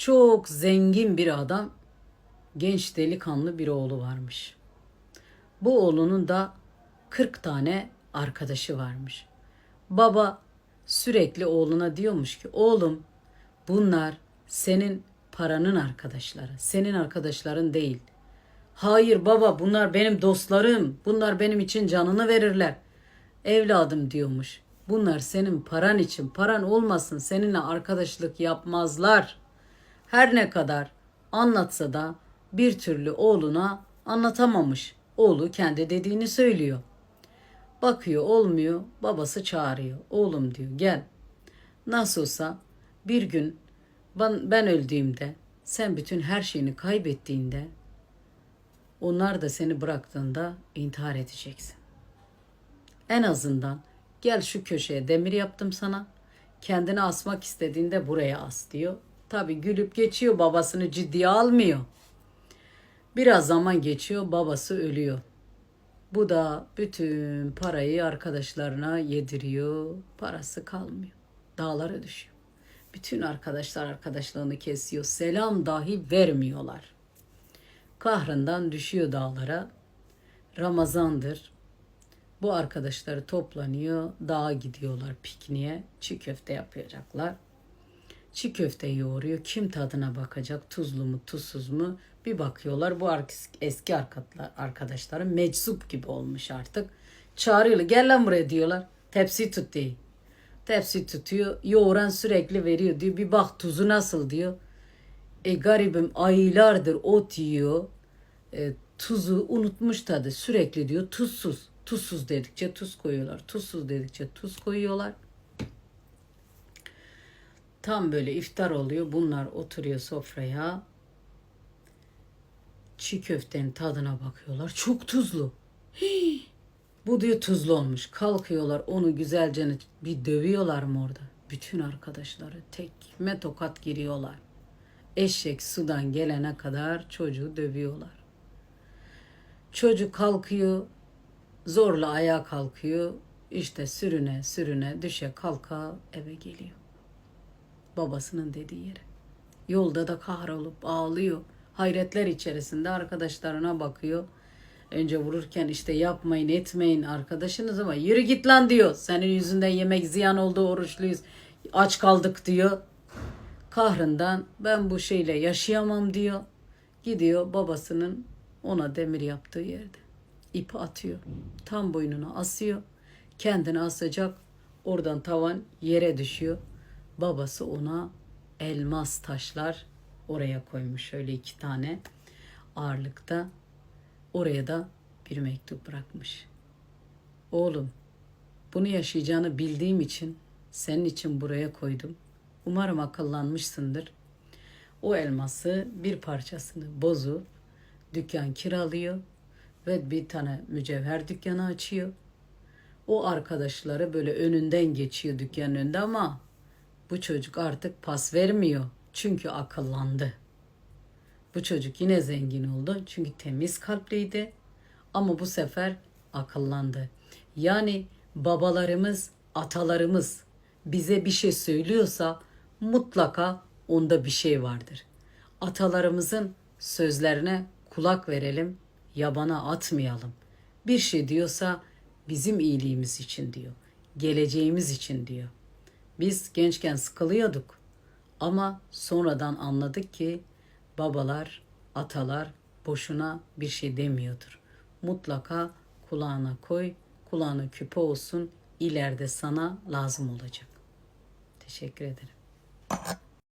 Çok zengin bir adam, genç delikanlı bir oğlu varmış. Bu oğlunun da 40 tane arkadaşı varmış. Baba sürekli oğluna diyormuş ki oğlum bunlar senin paranın arkadaşları. Senin arkadaşların değil. Hayır baba bunlar benim dostlarım. Bunlar benim için canını verirler. Evladım diyormuş. Bunlar senin paran için. Paran olmasın seninle arkadaşlık yapmazlar. Her ne kadar anlatsa da bir türlü oğluna anlatamamış. Oğlu kendi dediğini söylüyor. Bakıyor olmuyor. Babası çağırıyor. Oğlum diyor gel. Nasıl olsa bir gün ben, öldüğümde sen bütün her şeyini kaybettiğinde onlar da seni bıraktığında intihar edeceksin. En azından gel şu köşeye demir yaptım sana. Kendini asmak istediğinde buraya as diyor. Tabi gülüp geçiyor babasını ciddiye almıyor. Biraz zaman geçiyor babası ölüyor. Bu da bütün parayı arkadaşlarına yediriyor. Parası kalmıyor. Dağlara düşüyor. Bütün arkadaşlar arkadaşlığını kesiyor. Selam dahi vermiyorlar. Kahrından düşüyor dağlara. Ramazandır. Bu arkadaşları toplanıyor. Dağa gidiyorlar pikniğe. Çiğ köfte yapacaklar. Çiğ köfte yoğuruyor. Kim tadına bakacak? Tuzlu mu, tuzsuz mu? Bir bakıyorlar bu eski arkadaşları meczup gibi olmuş artık. Çağırıyorlar. Gel lan buraya diyorlar. Tepsi tut diye. Tepsi tutuyor. Yoğuran sürekli veriyor diyor. Bir bak tuzu nasıl diyor. E garibim aylardır ot yiyor. E, tuzu unutmuş tadı. Sürekli diyor tuzsuz. Tuzsuz dedikçe tuz koyuyorlar. Tuzsuz dedikçe tuz koyuyorlar. Tam böyle iftar oluyor. Bunlar oturuyor sofraya. Çiğ köftenin tadına bakıyorlar. Çok tuzlu. Hii. Bu diyor tuzlu olmuş. Kalkıyorlar onu güzelce bir dövüyorlar mı orada? Bütün arkadaşları tekme tokat giriyorlar. Eşek sudan gelene kadar çocuğu dövüyorlar. Çocuk kalkıyor, zorla ayağa kalkıyor. İşte sürüne sürüne düşe kalka eve geliyor. Babasının dediği yere. Yolda da kahrolup ağlıyor. Hayretler içerisinde arkadaşlarına bakıyor. Önce vururken işte yapmayın etmeyin arkadaşınız ama yürü git lan diyor. Senin yüzünden yemek ziyan oldu oruçluyuz. Aç kaldık diyor. Kahrından ben bu şeyle yaşayamam diyor. Gidiyor babasının ona demir yaptığı yerde. ipi atıyor. Tam boynuna asıyor. Kendini asacak. Oradan tavan yere düşüyor. Babası ona elmas taşlar oraya koymuş şöyle iki tane ağırlıkta. Oraya da bir mektup bırakmış. Oğlum, bunu yaşayacağını bildiğim için senin için buraya koydum. Umarım akıllanmışsındır. O elması bir parçasını bozup dükkan kiralıyor ve bir tane mücevher dükkanı açıyor. O arkadaşları böyle önünden geçiyor dükkanın önünde ama bu çocuk artık pas vermiyor. Çünkü akıllandı. Bu çocuk yine zengin oldu. Çünkü temiz kalpliydi. Ama bu sefer akıllandı. Yani babalarımız, atalarımız bize bir şey söylüyorsa mutlaka onda bir şey vardır. Atalarımızın sözlerine kulak verelim, yabana atmayalım. Bir şey diyorsa bizim iyiliğimiz için diyor. Geleceğimiz için diyor. Biz gençken sıkılıyorduk. Ama sonradan anladık ki babalar, atalar boşuna bir şey demiyordur. Mutlaka kulağına koy, kulağına küpe olsun, ileride sana lazım olacak. Teşekkür ederim.